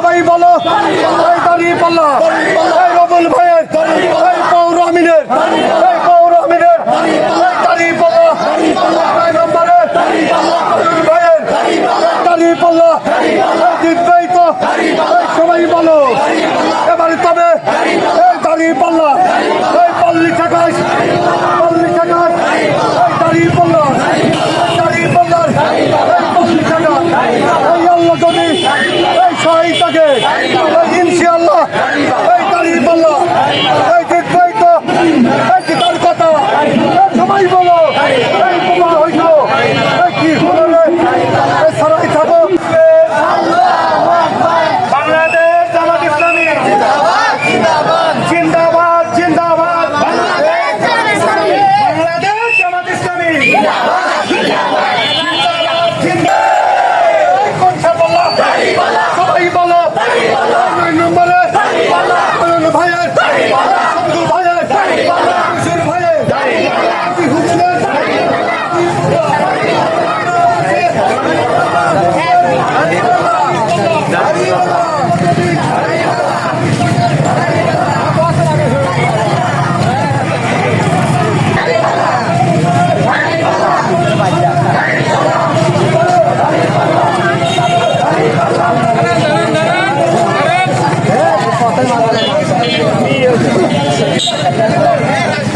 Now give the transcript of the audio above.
সবাই বলো দাঁড়িয়ে পাল্লা। রবুল ভাইয়ের পৌর আমিনের পৌর আমিনের দাঁড়িয়ে পাল্লা। নম্বরের রবুল ভাইয়ের তো সবাই বলো। এবারে তবে দাঁড়িয়ে পাল্লা। পল্লী থাকায় সহায়তাকে ইনশাআল্লাহ। এই তারিখ বলল এই ঠিক এই তো এই তার কথা। সবাই বলো। 파이 널! Thank you.